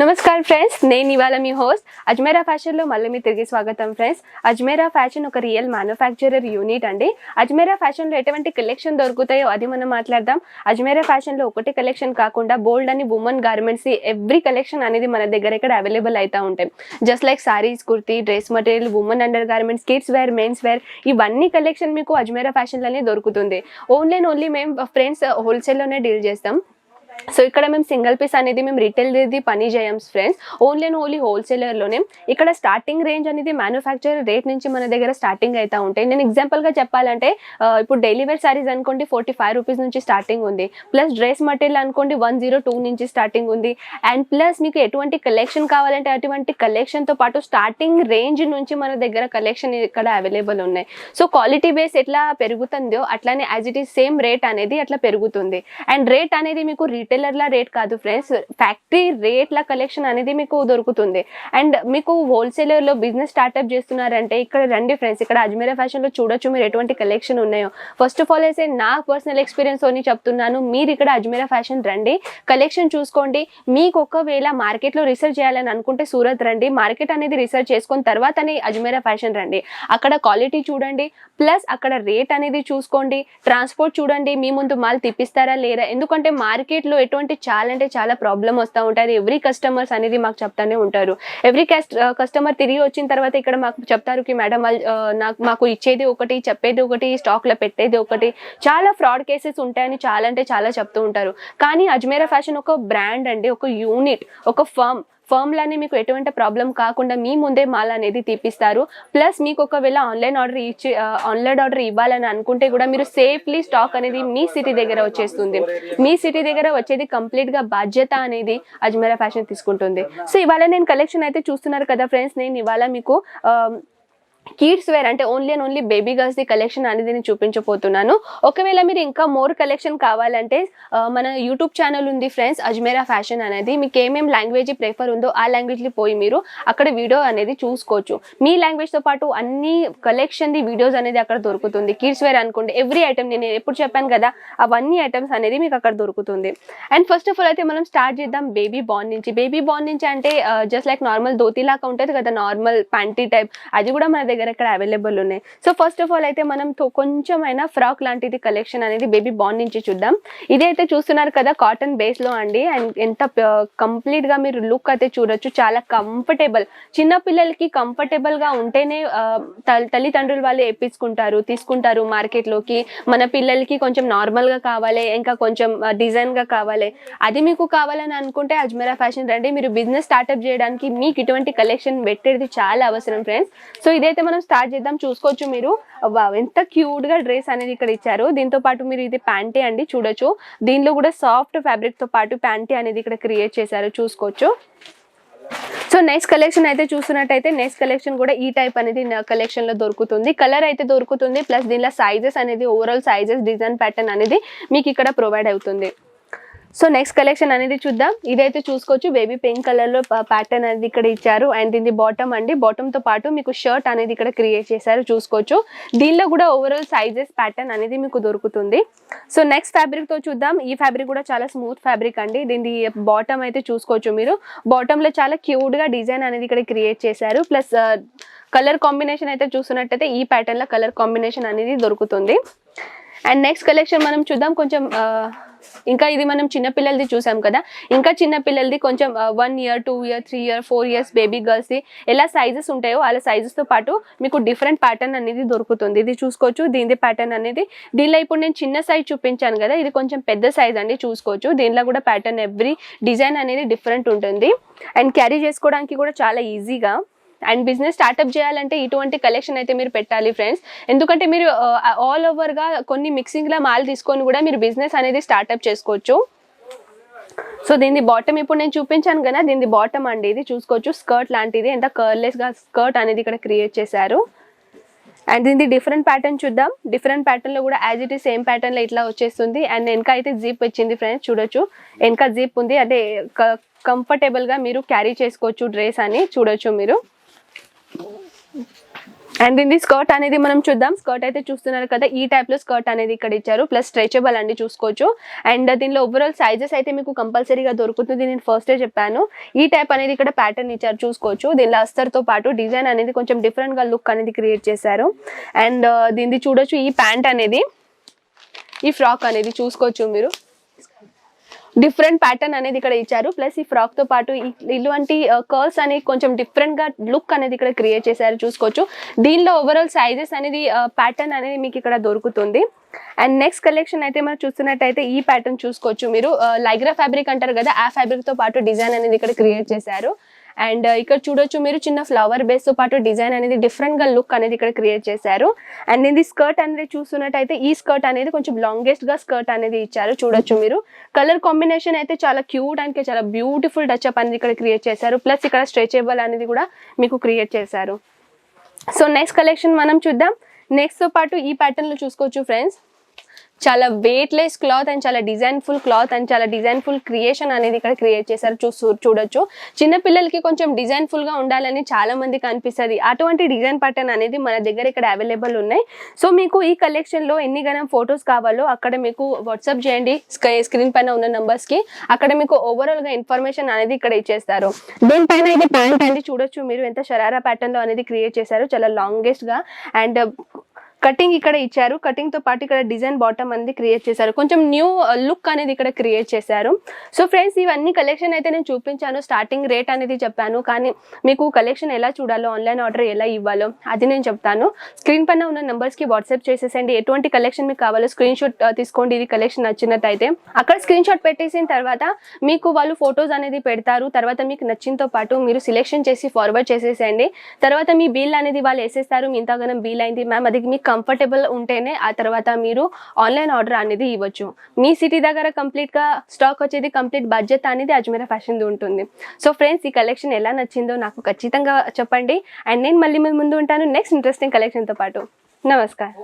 నమస్కారం ఫ్రెండ్స్ నేను ఇవాళ మీ హోస్ట్ అజ్మేరా ఫ్యాషన్లో మళ్ళీ మీ తిరిగి స్వాగతం ఫ్రెండ్స్. అజ్మేరా ఫ్యాషన్ ఒక రియల్ మ్యానుఫ్యాక్చరర్ యూనిట్ అండి. అజ్మేరా ఫ్యాషన్లో ఎటువంటి కలెక్షన్ దొరుకుతాయో అది మనం మాట్లాడదాం. అజ్మేరా ఫ్యాషన్లో ఒకటి కలెక్షన్ కాకుండా బోల్డ్ అని ఉమెన్ గార్మెంట్స్ ఎవ్రీ కలెక్షన్ అనేది మన దగ్గర ఇక్కడ అవైలబుల్ అవుతూ ఉంటాయి. Just like saris kurti dress material women undergarments kids wear men's wear ఇవన్నీ కలెక్షన్ మీకు అజ్మేరా ఫ్యాషన్లోనే దొరుకుతుంది. ఓన్లీ అండ్ ఓన్లీ మేము ఫ్రెండ్స్ హోల్సేల్లోనే డీల్ చేస్తాం. సో ఇక్కడ మేము సింగిల్ పీస్ అనేది మేము రిటైల్ది పని చేయం ఫ్రెండ్స్ ఓన్లీ అండ్ ఓన్లీ హోల్సేలర్లోనే ఇక్కడ స్టార్టింగ్ రేంజ్ అనేది మ్యానుఫ్యాక్చర్ రేట్ నుంచి మన దగ్గర స్టార్టింగ్ అయితే ఉంటాయి. నేను ఎగ్జాంపుల్గా చెప్పాలంటే uh, ఇప్పుడు డైలీ వేర్ సారీస్ అనుకోండి ఫోర్టీ ఫైవ్ రూపీస్ నుంచి స్టార్టింగ్ ఉంది. ప్లస్ డ్రెస్ మెటీరియల్ అనుకోండి వన్ జీరో టూ నుంచి స్టార్టింగ్ ఉంది. అండ్ ప్లస్ మీకు ఎటువంటి కలెక్షన్ కావాలంటే అటువంటి కలెక్షన్తో పాటు స్టార్టింగ్ రేంజ్ నుంచి మన దగ్గర కలెక్షన్ ఇక్కడ అవైలబుల్ ఉన్నాయి. సో క్వాలిటీ బేస్ ఎట్లా పెరుగుతుందో అట్లానే as it is same rate అనేది అట్లా పెరుగుతుంది. అండ్ రేట్ అనేది మీకు రీటైలర్ల రేట్ కాదు ఫ్రెండ్స్. ఫ్యాక్టరీ రేట్ల కలెక్షన్ అనేది మీకు దొరుకుతుంది. అండ్ మీకు హోల్సేలర్లో బిజినెస్ స్టార్ట్అప్ చేస్తున్నారంటే ఇక్కడ రండి ఫ్రెండ్స్. ఇక్కడ అజ్మీరా ఫ్యాషన్లో చూడొచ్చు మీరు ఎటువంటి కలెక్షన్ ఉన్నాయో. ఫస్ట్ ఆఫ్ ఆల్ అయితే నా పర్సనల్ ఎక్స్పీరియన్స్ అని చెప్తున్నాను. మీరు ఇక్కడ అజ్మీరా ఫ్యాషన్ రండి. కలెక్షన్ చూసుకోండి. మీకు ఒకవేళ మార్కెట్లో రీసెర్చ్ చేయాలని అనుకుంటే సూరత్ రండి. మార్కెట్ అనేది రీసెర్చ్ చేసుకున్న తర్వాతనే అజ్మీరా ఫ్యాషన్ రండి. అక్కడ క్వాలిటీ చూడండి. ప్లస్ అక్కడ రేట్ అనేది చూసుకోండి. ట్రాన్స్పోర్ట్ చూడండి. మీ ముందు మాల్ తిప్పిస్తారా లేరా ఎందుకంటే మార్కెట్లో ఎటువంటి చాలా అంటే చాలా ప్రాబ్లం వస్తూ ఉంటుంది ఎవ్రీ కస్టమర్స్ అనేది మాకు చెప్తానే ఉంటారు. ఎవ్రీ కస్ట్ కస్టమర్ తిరిగి వచ్చిన తర్వాత ఇక్కడ మాకు చెప్తారు కి మేడం వాళ్ళు నాకు మాకు ఇచ్చేది ఒకటి చెప్పేది ఒకటి స్టాక్లో పెట్టేది ఒకటి. చాలా ఫ్రాడ్ కేసెస్ ఉంటాయని చాలా అంటే చాలా చెప్తూ ఉంటారు. కానీ అజ్మేరా ఫ్యాషన్ ఒక బ్రాండ్ అండి ఒక యూనిట్ ఒక ఫర్మ్ ఫర్మ్లోనే మీకు ఎటువంటి ప్రాబ్లం కాకుండా మీ ముందే మాల్ అనేది తీపిస్తారు. ప్లస్ మీకు ఒకవేళ ఆన్లైన్ ఆర్డర్ ఇచ్చి ఆన్లైన్ ఆర్డర్ ఇవ్వాలని అనుకుంటే కూడా మీరు సేఫ్లీ స్టాక్ అనేది మీ సిటీ దగ్గర వచ్చేస్తుంది. మీ సిటీ దగ్గర వచ్చేది కంప్లీట్గా బాధ్యత అనేది అజ్మేరా ఫ్యాషన్ తీసుకుంటుంది. సో ఇవాళ నేను కలెక్షన్ అయితే చూస్తున్నారు కదా ఫ్రెండ్స్ నేను ఇవాళ మీకు ఆ, కిడ్స్ వేర్ అంటే only and only baby girls the collection అనేది నేను చూపించబోతున్నాను. ఒకవేళ మీరు ఇంకా మోర్ కలెక్షన్ కావాలంటే మన యూట్యూబ్ ఛానల్ ఉంది ఫ్రెండ్స్ అజ్మేరా ఫ్యాషన్ అనేది. మీకు ఏమేమి లాంగ్వేజ్ ప్రిఫర్ ఉందో ఆ లాంగ్వేజ్లో పోయి మీరు అక్కడ వీడియో అనేది చూసుకోవచ్చు. మీ లాంగ్వేజ్తో పాటు అన్ని కలెక్షన్ ది వీడియోస్ అనేది అక్కడ దొరుకుతుంది. కిడ్స్ వేర్ అనుకోండి ఎవ్రీ ఐటమ్ నేను ఎప్పుడు చెప్పాను కదా అవన్నీ ఐటమ్స్ అనేది మీకు అక్కడ దొరుకుతుంది. అండ్ ఫస్ట్ ఆఫ్ ఆల్ అయితే మనం స్టార్ట్ చేద్దాం బేబీ బాన్ నుంచి. బేబీ బాన్ నుంచి అంటే జస్ట్ లైక్ నార్మల్ ధోతి లాగా ఉంటుంది కదా నార్మల్ ప్యాంటీ టైప్ అది కూడా మన దగ్గర ఇక్కడ అవైలబుల్ ఉన్నాయి. సో ఫస్ట్ ఆఫ్ ఆల్ అయితే మనం తో- కొంచెమైనా ఫ్రాక్ లాంటిది కలెక్షన్ అనేది బేబీ బాన్ నుంచి చూద్దాం. ఇదైతే చూస్తున్నారు కదా కాటన్ బేస్లో అండి. అండ్ ఎంత కంప్లీట్గా మీరు లుక్ అయితే చూడొచ్చు. చాలా కంఫర్టబుల్ చిన్న పిల్లలకి కంఫర్టబుల్గా ఉంటేనే తల్లిదండ్రులు వాళ్ళు వేపించుకుంటారు తీసుకుంటారు మార్కెట్లోకి. మన పిల్లలకి కొంచెం నార్మల్గా కావాలి ఇంకా కొంచెం డిజైన్గా కావాలి. అది మీకు కావాలని అనుకుంటే అజ్మెరా ఫ్యాషన్ రండి. మీరు బిజినెస్ స్టార్ట్అప్ చేయడానికి మీకు ఇటువంటి కలెక్షన్ పెట్టేది చాలా అవసరం ఫ్రెండ్స్ సో ఇదైతే మనం స్టార్ట్ చేద్దాం. చూసుకోవచ్చు మీరు. వావ్, ఎంత క్యూట్గా డ్రెస్ అనేది ఇక్కడ ఇచ్చారు. దీంతో పాటు మీరు ఇది ప్యాంటీ అండి చూడొచ్చు. దీనిలో కూడా సాఫ్ట్ ఫ్యాబ్రిక్తో పాటు ప్యాంటీ అనేది ఇక్కడ క్రియేట్ చేశారు. చూసుకోవచ్చు. సో నెక్స్ట్ కలెక్షన్ అయితే చూస్తున్నట్టయితే నెక్స్ట్ కలెక్షన్ కూడా ఈ టైప్ అనేది కలెక్షన్లో దొరుకుతుంది. కలర్ అయితే దొరుకుతుంది ప్లస్ దీనిలో సైజెస్ అనేది ఓవరాల్ సైజెస్ డిజైన్ ప్యాటర్న్ అనేది మీకు ఇక్కడ ప్రొవైడ్ అవుతుంది. సో నెక్స్ట్ కలెక్షన్ అనేది చూద్దాం. ఇదైతే చూసుకోవచ్చు. బేబీ పింక్ కలర్లో ప్యాటర్న్ అనేది ఇక్కడ ఇచ్చారు. అండ్ దీని బాటమ్ అండి. బాటమ్తో పాటు మీకు షర్ట్ అనేది ఇక్కడ క్రియేట్ చేశారు. చూసుకోవచ్చు. దీనిలో కూడా ఓవరాల్ సైజెస్ ప్యాటర్న్ అనేది మీకు దొరుకుతుంది. సో నెక్స్ట్ ఫ్యాబ్రిక్తో చూద్దాం. ఈ ఫ్యాబ్రిక్ కూడా చాలా స్మూత్ ఫ్యాబ్రిక్ అండి. దీని బాటమ్ అయితే చూసుకోవచ్చు మీరు. బాటమ్లో చాలా క్యూట్గా డిజైన్ అనేది ఇక్కడ క్రియేట్ చేశారు. ప్లస్ కలర్ కాంబినేషన్ అయితే చూస్తున్నట్టయితే ఈ ప్యాటర్న్లో కలర్ కాంబినేషన్ అనేది దొరుకుతుంది. అండ్ నెక్స్ట్ కలెక్షన్ మనం చూద్దాం. కొంచెం uh, ఇంకా ఇది మనం చిన్నపిల్లలది చూసాం కదా. ఇంకా చిన్నపిల్లలది కొంచెం one year two year three year four years baby గర్ల్స్ది ఎలా సైజెస్ ఉంటాయో అలా సైజెస్తో పాటు మీకు డిఫరెంట్ ప్యాటర్న్ అనేది దొరుకుతుంది. ఇది చూసుకోవచ్చు దీనిది ప్యాటర్న్ అనేది. దీనిలో ఇప్పుడు నేను చిన్న సైజ్ చూపించాను కదా ఇది కొంచెం పెద్ద సైజ్ అండి చూసుకోవచ్చు. దీనిలో కూడా ప్యాటర్న్ ఎవ్రీ డిజైన్ అనేది డిఫరెంట్ ఉంటుంది. అండ్ క్యారీ చేసుకోవడానికి కూడా చాలా ఈజీగా అండ్ బిజినెస్ స్టార్ట్అప్ చేయాలంటే ఇటువంటి కలెక్షన్ అయితే మీరు పెట్టాలి ఫ్రెండ్స్. ఎందుకంటే మీరు ఆల్ ఓవర్గా కొన్ని మిక్సింగ్లో మాల్ తీసుకొని కూడా మీరు బిజినెస్ అనేది స్టార్ట్అప్ చేసుకోవచ్చు. సో దీని బాటమ్ ఇప్పుడు నేను చూపించాను కదా దీని బాటమ్ అండి ఇది. చూసుకోవచ్చు స్కర్ట్ లాంటిది. ఎంత కర్లెస్గా స్కర్ట్ అనేది ఇక్కడ క్రియేట్ చేశారు. అండ్ దీనిది డిఫరెంట్ ప్యాటర్న్ చూద్దాం. డిఫరెంట్ ప్యాటర్న్లో కూడా యాజ్ ఇట్ ఈ సేమ్ ప్యాటర్న్లో ఇట్లా వచ్చేస్తుంది. అండ్ వెనక అయితే జీప్ వచ్చింది ఫ్రెండ్స్ చూడొచ్చు. వెనక జీప్ ఉంది. అంటే కంఫర్టబుల్గా మీరు క్యారీ చేసుకోవచ్చు డ్రెస్ అని చూడొచ్చు మీరు. అండ్ ఇది స్కర్ట్ అనేది మనం చూద్దాం. స్కర్ట్ అయితే చూస్తున్నారు కదా ఈ టైప్లో స్కర్ట్ అనేది ఇక్కడ ఇచ్చారు. ప్లస్ స్ట్రెచబుల్ అండి చూసుకోవచ్చు. అండ్ దీనిలో ఓవరాల్ సైజెస్ అయితే మీకు కంపల్సరీగా దొరుకుతుంది. నేను ఫస్ట్ చెప్పాను. ఈ టైప్ అనేది ఇక్కడ ప్యాటర్న్ ఇచ్చారు చూసుకోవచ్చు. దీనిలో అస్తర్తో పాటు డిజైన్ అనేది కొంచెం డిఫరెంట్గా లుక్ అనేది క్రియేట్ చేశారు. అండ్ uh, దీన్ని చూడొచ్చు ఈ ప్యాంట్ అనేది. ఈ ఫ్రాక్ అనేది చూసుకోవచ్చు మీరు. డిఫరెంట్ ప్యాటర్న్ అనేది ఇక్కడ ఇచ్చారు. ప్లస్ ఈ ఫ్రాక్తో పాటు ఇటువంటి ఇలాంటి కర్ల్స్ అనేది కొంచెం డిఫరెంట్గా లుక్ అనేది ఇక్కడ క్రియేట్ చేశారు చూసుకోవచ్చు. దీనిలో ఓవరాల్ సైజెస్ అనేది ప్యాటర్న్ అనేది మీకు ఇక్కడ దొరుకుతుంది. అండ్ నెక్స్ట్ కలెక్షన్ అయితే మనం చూస్తున్నట్టయితే ఈ ప్యాటర్న్ చూసుకోవచ్చు మీరు. లైగ్రా ఫ్యాబ్రిక్ అంటారు కదా ఆ ఫ్యాబ్రిక్తో పాటు డిజైన్ అనేది ఇక్కడ క్రియేట్ చేశారు. అండ్ uh, ఇక్కడ చూడొచ్చు మీరు చిన్న ఫ్లవర్ బేస్తో పాటు డిజైన్ అనేది డిఫరెంట్గా లుక్ అనేది ఇక్కడ క్రియేట్ చేశారు. అండ్ ఇది స్కర్ట్ అనేది చూస్తున్నట్టయితే ఈ స్కర్ట్ అనేది కొంచెం లాంగెస్ట్గా స్కర్ట్ అనేది ఇచ్చారు. చూడొచ్చు మీరు. కలర్ కాంబినేషన్ అయితే చాలా క్యూట్ అండ్ చాలా బ్యూటిఫుల్ టచ్ అప్ అనేది ఇక్కడ క్రియేట్ చేశారు. ప్లస్ ఇక్కడ స్ట్రెచబుల్ అనేది కూడా మీకు క్రియేట్ చేశారు. సో నెక్స్ట్ కలెక్షన్ మనం చూద్దాం. నెక్స్ట్తో పాటు ఈ ప్యాటర్న్లో చూసుకోవచ్చు ఫ్రెండ్స్ చాలా వెయిట్ లెస్ క్లాత్ అండ్ చాలా డిజైన్ ఫుల్ క్లాత్ అండ్ చాలా డిజైన్ ఫుల్ క్రియేషన్ అనేది ఇక్కడ క్రియేట్ చేశారు. చూసు చూడొచ్చు. చిన్నపిల్లలకి కొంచెం డిజైన్ఫుల్గా ఉండాలని చాలా మందికి అనిపిస్తుంది. అటువంటి డిజైన్ ప్యాటర్న్ అనేది మన దగ్గర ఇక్కడ అవైలబుల్ ఉన్నాయి. సో మీకు ఈ కలెక్షన్లో ఎన్ని గణం ఫొటోస్ కావాలో అక్కడ మీకు వాట్సాప్ చేయండి. స్క్రీన్ పైన ఉన్న numbers కి. అక్కడ మీకు ఓవరాల్గా ఇన్ఫర్మేషన్ అనేది ఇక్కడ ఇచ్చేస్తారు. దీనిపైన ఇది ప్యాంట్ అండి చూడొచ్చు మీరు ఎంత షరారా ప్యాటర్న్లో అనేది క్రియేట్ చేశారు. చాలా లాంగెస్ట్గా అండ్ కటింగ్ ఇక్కడ ఇచ్చారు. కటింగ్తో పాటు ఇక్కడ డిజైన్ బాటమ్ అనేది క్రియేట్ చేశారు. కొంచెం న్యూ uh, లుక్ అనేది ఇక్కడ క్రియేట్ చేశారు. సో ఫ్రెండ్స్ ఇవన్నీ కలెక్షన్ అయితే నేను చూపించాను. స్టార్టింగ్ రేట్ అనేది చెప్పాను. కానీ మీకు కలెక్షన్ ఎలా చూడాలో ఆన్లైన్ ఆర్డర్ ఎలా ఇవ్వాలో అది నేను చెప్తాను. స్క్రీన్ పైన ఉన్న నెంబర్స్కి వాట్సాప్ చేసేసండి. ఎటువంటి కలెక్షన్ మీకు కావాలో స్క్రీన్ షాట్ uh, తీసుకోండి. ఇది కలెక్షన్ నచ్చినట్టయితే. అక్కడ స్క్రీన్ షాట్ పెట్టేసిన తర్వాత మీకు వాళ్ళు ఫొటోస్ అనేది పెడతారు. తర్వాత మీకు నచ్చింతో పాటు మీరు సెలెక్షన్ చేసి ఫార్వర్డ్ చేసేసేయండి. తర్వాత మీ బిల్ అనేది వాళ్ళు వేసేస్తారు. మీ ఇంతగానం బిల్ అయింది. మ్యామ్ అది మీకు కంఫర్టబుల్ ఉంటేనే ఆ తర్వాత మీరు ఆన్లైన్ ఆర్డర్ అనేది ఇవ్వచ్చు. మీ సిటీ దగ్గర కంప్లీట్గా స్టాక్ వచ్చేది కంప్లీట్ బడ్జెట్ అనేది అజ్మీరా ఫ్యాషన్ది ఉంటుంది. సో ఫ్రెండ్స్ ఈ కలెక్షన్ ఎలా నచ్చిందో నాకు ఖచ్చితంగా చెప్పండి. అండ్ నేను మళ్ళీ మీ ముందు ఉంటాను. నెక్స్ట్ ఇంట్రెస్టింగ్ కలెక్షన్తో పాటు. నమస్కారం.